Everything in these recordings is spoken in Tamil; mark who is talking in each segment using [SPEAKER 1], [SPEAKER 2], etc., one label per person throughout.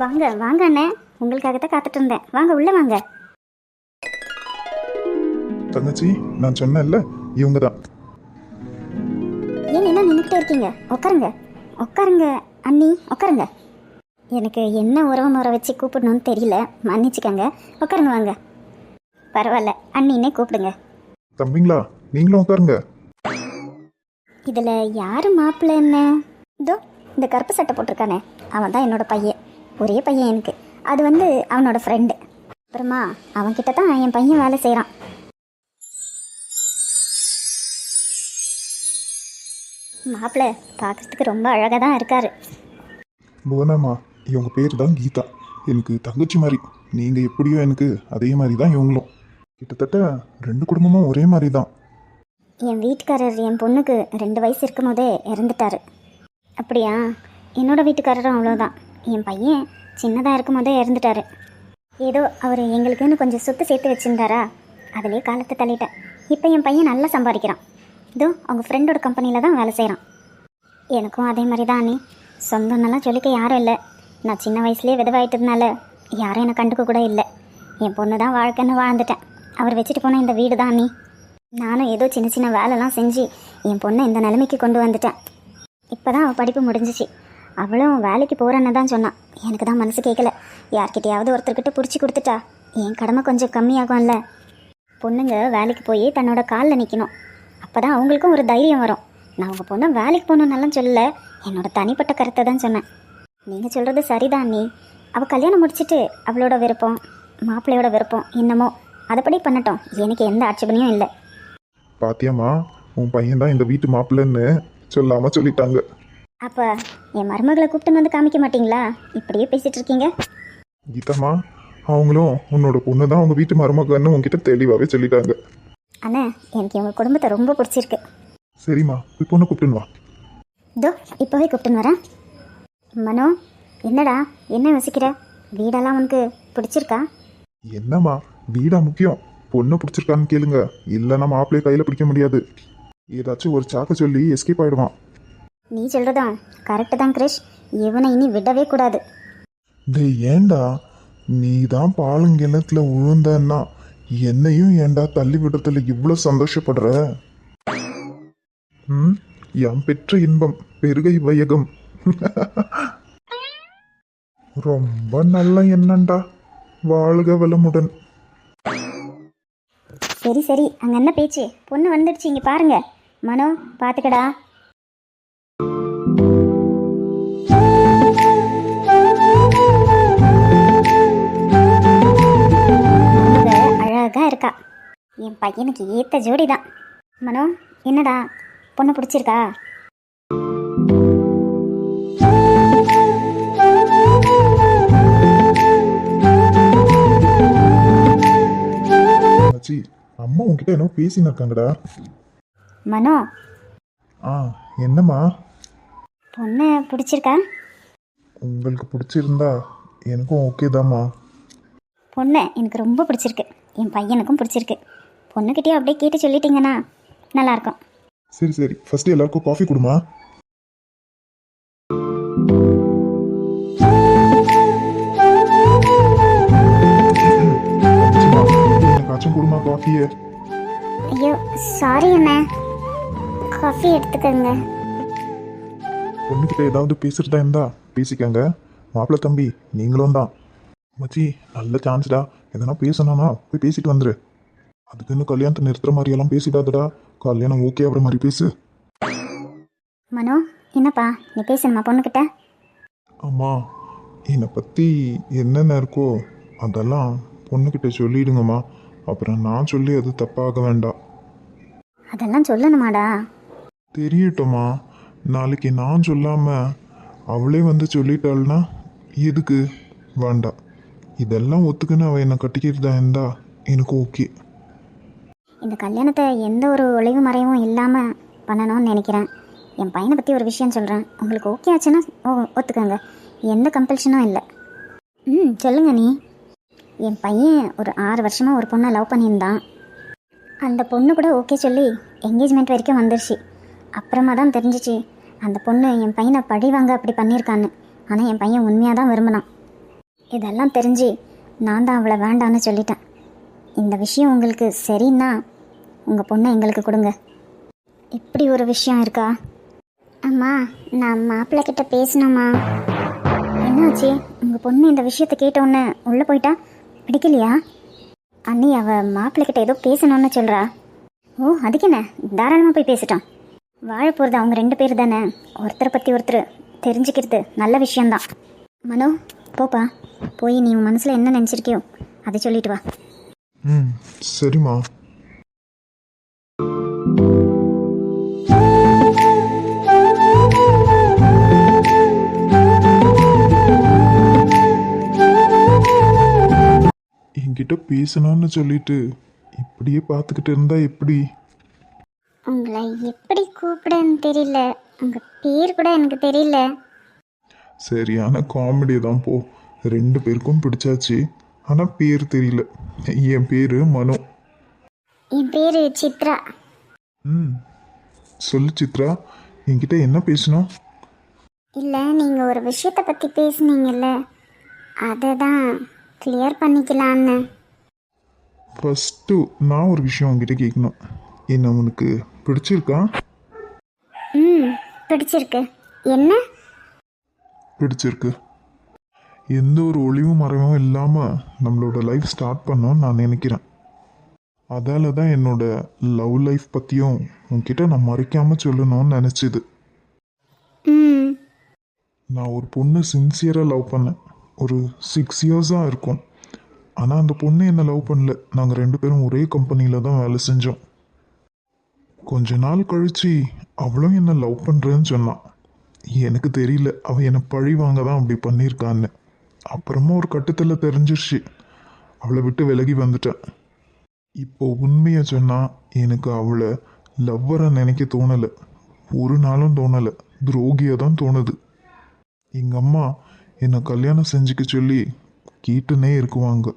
[SPEAKER 1] வாங்க வாங்க அண்ணே. உங்களுக்காக தான் காத்துட்டு இருந்தேன். வாங்க உள்ள வாங்க.
[SPEAKER 2] தங்கச்சி நான் சொன்னேன்ல இவங்க தான்
[SPEAKER 1] ஏன் என்ன நின்றுக்கிட்டே இருக்கீங்க? உட்காருங்க. உட்காருங்க அண்ணி உட்காருங்க. எனக்கு என்ன உறவு முறை வச்சு கூப்பிடணும்னு தெரியல. மன்னிச்சுக்கங்க. உட்காருங்க வாங்க. பரவாயில்ல. அண்ணின்னே கூப்பிடுங்க.
[SPEAKER 2] தம்பிங்களா நீங்களும் உட்காருங்க.
[SPEAKER 1] இதில் யார் மாப்பிள்ளை என்ன இதோ இந்த கருப்பு சட்டை போட்டிருக்கானே. அவன் தான் என்னோட பையன். ஒரே பையன் எனக்கு. அது வந்து அவனோட ஃப்ரெண்டு அப்புறமா அவன்கிட்ட தான் என் பையன் வேலை செய்கிறான் மாப்பிள்ளை பார்க்கறதுக்கு ரொம்ப அழகாக தான் இருக்காரு.
[SPEAKER 2] புவனாமா இவங்க பேர் தான் கீதா. எனக்கு தங்கச்சி மாதிரி. நீங்க எப்படியோ எனக்கு அதே மாதிரி தான் இவங்களும். கிட்டத்தட்ட ரெண்டு குடும்பமும் ஒரே மாதிரி தான்.
[SPEAKER 1] என் வீட்டுக்காரர் என் பொண்ணுக்கு ரெண்டு வயசு இருக்கும் போதே இறந்துட்டாரு. அப்படியா? என்னோட வீட்டுக்காரரும் அவ்வளோதான் என் பையன் சின்னதாக இருக்கும் போதே இறந்துட்டாரு. ஏதோ அவர் எங்களுக்குன்னு கொஞ்சம் சொத்து சேர்த்து வச்சிருந்தாரா? அதிலே காலத்தை தள்ளிட்டேன். இப்போ என் பையன் நல்லா சம்பாதிக்கிறான். இதோ அவங்க ஃப்ரெண்டோட கம்பெனியில் தான் வேலை செய்கிறான் எனக்கும் அதே மாதிரி தான் அண்ணி. சொந்தம்னெல்லாம் சொல்லிக்க யாரும் இல்லை. நான் சின்ன வயசுலேயே விதவாயிட்டதுனால யாரும் என்னை கண்டுக்க கூட இல்லை. என் பொண்ணு தான் வாழ்க்கைன்னு வாழ்ந்துட்டேன். அவர் வச்சுட்டு போன இந்த வீடு தான் அண்ணி. நானும் ஏதோ சின்ன சின்ன வேலைலாம் செஞ்சு என் பொண்ணை இந்த நிலைமைக்கு கொண்டு வந்துட்டேன். இப்போ தான் அவள் படிப்பு முடிஞ்சிச்சு. அவளும் வேலைக்கு போகிறேன்னு தான் சொன்னான். எனக்கு தான் மனசு கேட்கல யார்கிட்டையாவது ஒருத்தர்கிட்ட பிடிச்சி கொடுத்துட்டா என் கடமை கொஞ்சம் கம்மியாகும்ல. பொண்ணுங்க வேலைக்கு போய் தன்னோட காலில் நிற்கணும் அப்போ தான் அவங்களுக்கும் ஒரு தைரியம் வரும். நான் உங்கள் பொண்ணை வேலைக்கு போகணுன்னெல்லாம் சொல்லல. என்னோட தனிப்பட்ட கருத்தை தான் சொன்னேன். நீங்கள் சொல்கிறது சரிதான் நீ. அவள் கல்யாணம் முடிச்சிட்டு அவளோட விருப்பம் மாப்பிள்ளையோட விருப்பம் என்னமோ அதைப்படி பண்ணட்டும். எனக்கு எந்த ஆட்சேபனையும் இல்லை.
[SPEAKER 2] பாத்தியம்மா உன் பையன் தான் இந்த வீட்டு மாப்பிள்ளைன்னு சொல்லாமல் சொல்லிட்டாங்க.
[SPEAKER 1] அப்போ என் மருமகளை கூப்பிட்டு வந்து காமிக்க மாட்டீங்களா? இப்படியே பேசிட்டு இருக்கீங்க.
[SPEAKER 2] கீதாம்மா அவங்களும் உன்னோட பொண்ணு தான் உங்க வீட்டு மருமகன்னு உங்ககிட்ட தெளிவாகவே சொல்லிட்டாங்க.
[SPEAKER 1] அண்ணா எனக்கு உங்கள் குடும்பத்தை ரொம்ப பிடிச்சிருக்கு.
[SPEAKER 2] சரிம்மா போய் பொண்ணு கூப்பிட்டுன்னு வா.
[SPEAKER 1] இப்போவே கூப்பிட்டுன்னு வரேன். மனோ என்னடா என்ன யோசிக்கிற? வீடெல்லாம் உனக்கு பிடிச்சிருக்கா?
[SPEAKER 2] என்னம்மா வீடா முக்கியம். பொண்ணு பிடிச்சிருக்கான்னு கேளுங்க. இல்லைன்னா மாப்பிள்ளைய கையில் பிடிக்க முடியாது. ஏதாச்சும் ஒரு சாக்க சொல்லி எஸ்கேப் ஆயிடுவான்.
[SPEAKER 1] நீ சொல்கிறதும் கரெக்டு தான் கிரிஷ். இவனை இனி விடவே கூடாது.
[SPEAKER 2] டேய் ஏன்டா? நீ தான் பாலங்கிணத்துல விழுந்தன்னா என்னையும் ஏன்டா தள்ளி விடுறதுல இவ்வளோ சந்தோஷப்படுற? ம் என் பெற்ற இன்பம் பெருகை வையகம். ரொம்ப நல்ல எண்ணண்டா வாழ்க வளமுடன்.
[SPEAKER 1] சரி சரி. அங்கே என்ன பேச்சு? பொண்ணு வந்துடுச்சு இங்கே பாருங்க. மனோ பார்த்துக்கடா பையனுக்கு ஏத்த ஜோடி தான் மனோ என்னடா? பொண்ணு பிடிச்சிருக்கா?
[SPEAKER 2] ஆச்சி அம்மா உன்கிட்ட என்ன பேசின்னு இருக்காங்கடா.
[SPEAKER 1] மனோ
[SPEAKER 2] ஆ என்னம்மா?
[SPEAKER 1] பொண்ணு பிடிச்சிருக்கா?
[SPEAKER 2] உங்களுக்கு பிடிச்சிருந்தா எனக்கும் ஓகே தாம்மா
[SPEAKER 1] பொண்ணு எனக்கு ரொம்ப பிடிச்சிருக்கு. என் பையனுக்கும் பிடிச்சிருக்கு. பொண்ணுக்கிட்டேயும் அப்படியே கேட்டு சொல்லிட்டீங்கன்னா நல்லாயிருக்கும்.
[SPEAKER 2] சரி சரி. ஃபர்ஸ்ட் எல்லாருக்கும் காஃபி கொடுமா? கொடுமா காஃபியை
[SPEAKER 1] ஐயோ சாரி அண்ணா. காஃபி எடுத்துக்கோங்க.
[SPEAKER 2] பொண்ணுக்கிட்ட ஏதாவது பேசுறதா இருந்தா பேசிக்கங்க. மாப்பிள்ள தம்பி நீங்களும் தான் மச்சி நல்ல சான்ஸ்டா எதனா பேசணும்னா போய் பேசிட்டு வந்துரு. அதுக்குன்னு கல்யாணத்தை நிறுத்துற மாதிரி எல்லாம் பேசிடாதடா. கல்யாணம் ஓகே ஆகிற மாதிரி பேசு.
[SPEAKER 1] மனோ என்னப்பா? நீ பேசணுமா பொண்ணுக்கிட்ட
[SPEAKER 2] அம்மா என்னை பற்றி என்னென்ன இருக்கோ அதெல்லாம் பொண்ணுக்கிட்ட சொல்லிடுங்கம்மா. அப்புறம் நான் சொல்லி அது தப்பாக வேண்டாம்
[SPEAKER 1] அதெல்லாம் சொல்லணுமாடா?
[SPEAKER 2] தெரியட்டும்மா. நாளைக்கு நான் சொல்லாமல் அவளே வந்து சொல்லிட்டாள்னா எதுக்கு? வேண்டாம் இதெல்லாம் ஒத்துக்குன்னு அவள் என்னை கட்டிக்கிறதா இருந்தா எனக்கு ஓகே
[SPEAKER 1] இந்த கல்யாணத்தை எந்த ஒரு ஒளிவு மறைவும் இல்லாமல் பண்ணணும்னு நினைக்கிறேன். என் பையனை பற்றி ஒரு விஷயம் சொல்கிறேன் உங்களுக்கு ஓகே ஆச்சுன்னா ஓ ஒத்துக்கோங்க. எந்த கம்பல்ஷனும் இல்லை. ம் சொல்லுங்க நீ. என் பையன் ஒரு ஆறு வருஷமாக ஒரு பொண்ணை லவ் பண்ணியிருந்தான். அந்த பொண்ணு கூட ஓகே சொல்லி என்கேஜ்மெண்ட் வரைக்கும் வந்துருச்சு. அப்புறமா தான் தெரிஞ்சிச்சு அந்த பொண்ணு என் பையனை படிவாங்க அப்படி பண்ணியிருக்கான்னு. ஆனால் என் பையன் உண்மையாக தான் விரும்பினான். இதெல்லாம் தெரிஞ்சு நான் தான் அவளை வேண்டான்னு சொல்லிட்டேன். இந்த விஷயம் உங்களுக்கு சரின்னா உங்கள் பொண்ணை எங்களுக்கு கொடுங்க. இப்படி ஒரு விஷயம் இருக்கா? அம்மா நான் மாப்பிள்ளை கிட்ட பேசணுமா? என்னாச்சு? உங்கள் பொண்ணு இந்த விஷயத்தை கேட்டோன்னு உள்ளே போயிட்டா? பிடிக்கலையா? அண்ணி அவ மாப்பிள்ளை கிட்ட ஏதோ பேசணும்னு சொல்கிறா ஓ அதுக்கு என்ன? தாராளமாக போய் பேசிட்டான் வாழ போகிறது அவங்க ரெண்டு பேர் தானே. ஒருத்தரை பற்றி ஒருத்தர் தெரிஞ்சுக்கிறது நல்ல விஷயந்தான் மனோ போப்பா. போய் நீ உன் மனசில் என்ன நினச்சிருக்கியோ அதை சொல்லிட்டு வா.
[SPEAKER 2] ம் சரிம்மா. என்கிட்ட பேசணும்னு சொல்லிட்டு இப்படியே பார்த்துக்கிட்டு இருந்தா எப்படி?
[SPEAKER 1] உங்களை எப்படி கூப்பிடன்னு தெரியல. உங்கள் பேர் கூட எனக்கு தெரியல.
[SPEAKER 2] சரியான காமெடி தான் போ. ரெண்டு பேருக்கும் பிடிச்சாச்சு. ஆனால் பேர் தெரியல. என் பேர் மனோ.
[SPEAKER 1] என் பேர் சித்ரா.
[SPEAKER 2] ம். சொல்லு சித்ரா என்கிட்ட என்ன பேசணும்?
[SPEAKER 1] இல்லை நீங்கள் ஒரு விஷயத்தை பற்றி பேசுனீங்கல்ல. அதை தான் கிளியர் பண்ணிக்கலான்னு
[SPEAKER 2] ஃபஸ்ட்டு நான் ஒரு விஷயம் உங்ககிட்ட கேட்கணும். என்ன உனக்கு பிடிச்சிருக்கா?
[SPEAKER 1] ம் பிடிச்சிருக்கு. என்ன?
[SPEAKER 2] பிடிச்சிருக்கு. எந்த ஒரு ஒளிவு மறைவும் இல்லாமல் நம்மளோட லைஃப் ஸ்டார்ட் பண்ணோன்னு நான் நினைக்கிறேன். அதால தான் என்னோட லவ் லைஃப் பற்றியும் உன்கிட்ட நான் மறைக்காமல் சொல்லணும்னு நினச்சிது. நான் ஒரு பொண்ணு சின்சியராக லவ் பண்ணேன். ஒரு சிக்ஸ் இயர்ஸாக இருக்கும். ஆனால் அந்த பொண்ணு என்னை லவ் பண்ணல. நாங்கள் ரெண்டு பேரும் ஒரே கம்பெனியில் தான் வேலை செஞ்சோம். கொஞ்ச நாள் கழிச்சு அவளும் என்னை லவ் பண்ணுறேன்னு சொன்னான். எனக்கு தெரியல. அவள் என்னை பழி வாங்க தான் அப்படி பண்ணியிருக்கான்னு. அப்புறமா ஒரு கட்டத்தில் தெரிஞ்சிருச்சு. அவளை விட்டு விலகி வந்துட்டேன். இப்போ உண்மையை சொன்னால் எனக்கு அவளை லவ்வரை நினைக்க தோணலை. ஒரு நாளும் தோணலை. துரோகியை தான் தோணுது. எங்கள் அம்மா என்னை கல்யாணம் செஞ்சுக்க சொல்லி கேட்டுனே இருக்குவாங்க.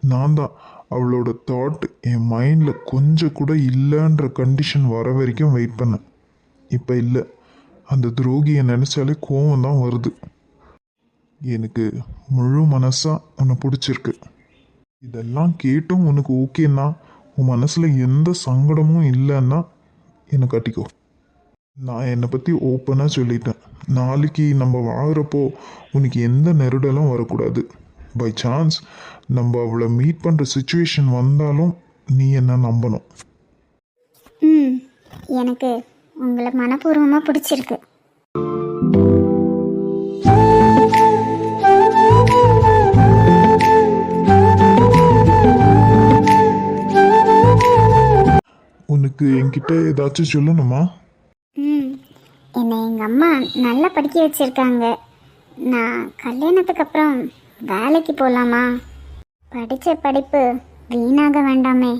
[SPEAKER 2] நான் தான் அவளோட தாட் என் மைண்டில் கொஞ்சம் கூட இல்லைன்ற கண்டிஷன் வர வரைக்கும் வெயிட் பண்ணேன். இப்போ இல்லை. அந்த துரோகியை நினச்சாலே கோவம் தான் வருது. எனக்கு முழு மனசாக உன்னை பிடிச்சிருக்கு. இதெல்லாம் கேட்டும் உனக்கு ஓகேன்னா உன் மனசில் எந்த சங்கடமும் இல்லைன்னா என்னை கட்டிக்கோ. நான் என்னை பற்றி ஓப்பனாக சொல்லிட்டேன். நாளைக்கு நம்ம வாங்குறப்போ உனக்கு எந்த நெருடலும் வரக்கூடாது. பை சான்ஸ் நம்ம அவளை மீட் பண்ணுற சுச்சுவேஷன் வந்தாலும் நீ என்ன நம்பணும்.
[SPEAKER 1] ம் எனக்கு உங்களை மனப்பூர்வமாக பிடிச்சிருக்கு.
[SPEAKER 2] உனக்கு என்கிட்ட ஏதாச்சும் சொல்லணுமா?
[SPEAKER 1] என்னை எங்கள் அம்மா நல்லா படிக்க வச்சுருக்காங்க. நான் கல்யாணத்துக்கு அப்புறம் வேலைக்கு போகலாமா படித்த படிப்பு வீணாக வேண்டாமே.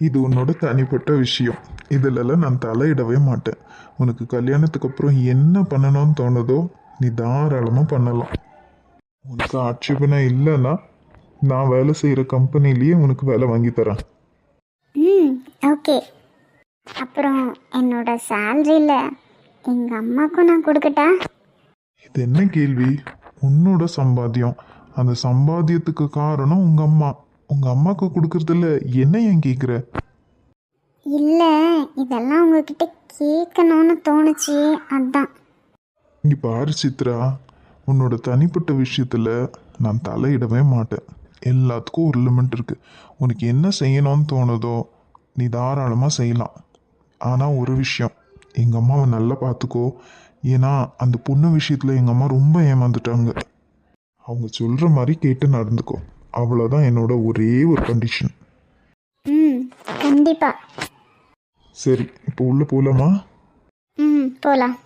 [SPEAKER 2] இது உன்னோட தனிப்பட்ட விஷயம். இதிலெல்லாம் நான் தலையிடவே மாட்டேன். உனக்கு கல்யாணத்துக்கு அப்புறம் என்ன பண்ணணும்னு தோணுதோ நீ தாராளமாக பண்ணலாம். உனக்கு ஆட்சேபனை இல்லைன்னா நான் வேலை செய்கிற கம்பெனிலேயே உனக்கு வேலை வாங்கி தரேன்.
[SPEAKER 1] ம் ஓகே. அப்புறம் என்னோட சேலரியில் எங்கள் அம்மாவுக்கும் நான் கொடுக்கட்டா?
[SPEAKER 2] இது என்ன கேள்வி? உன்னோட சம்பாத்தியம். அந்த சம்பாத்தியத்துக்கு காரணம் உங்கள் அம்மா. உங்கள் அம்மாவுக்கு கொடுக்கறதுல என்ன ஏன் கேட்குற
[SPEAKER 1] இல்லை இதெல்லாம் உங்ககிட்ட கேட்கணும்னு தோணுச்சு. அதான்.
[SPEAKER 2] இங்கே பாரு சித்ரா. உன்னோட தனிப்பட்ட விஷயத்தில் நான் தலையிடவே மாட்டேன். எல்லாத்துக்கும் ஒரு லிமிட் இருக்குது உனக்கு என்ன செய்யணும்னு தோணுதோ நீ தாராளமாக செய்யலாம். ஆனால் ஒரு விஷயம். எங்கள் அம்மாவை நல்லா பார்த்துக்கோ ஏன்னா அந்த பொண்ணு விஷயத்தில் எங்கள் அம்மா ரொம்ப ஏமாந்துட்டாங்க. அவங்க சொல்கிற மாதிரி கேட்டு நடந்துக்கோ. அவ்வளோதான் என்னோட ஒரே ஒரு கண்டிஷன்
[SPEAKER 1] ம் கண்டிப்பாக
[SPEAKER 2] சரி இப்போ உள்ளே போகலாமா
[SPEAKER 1] ம் போகலாம்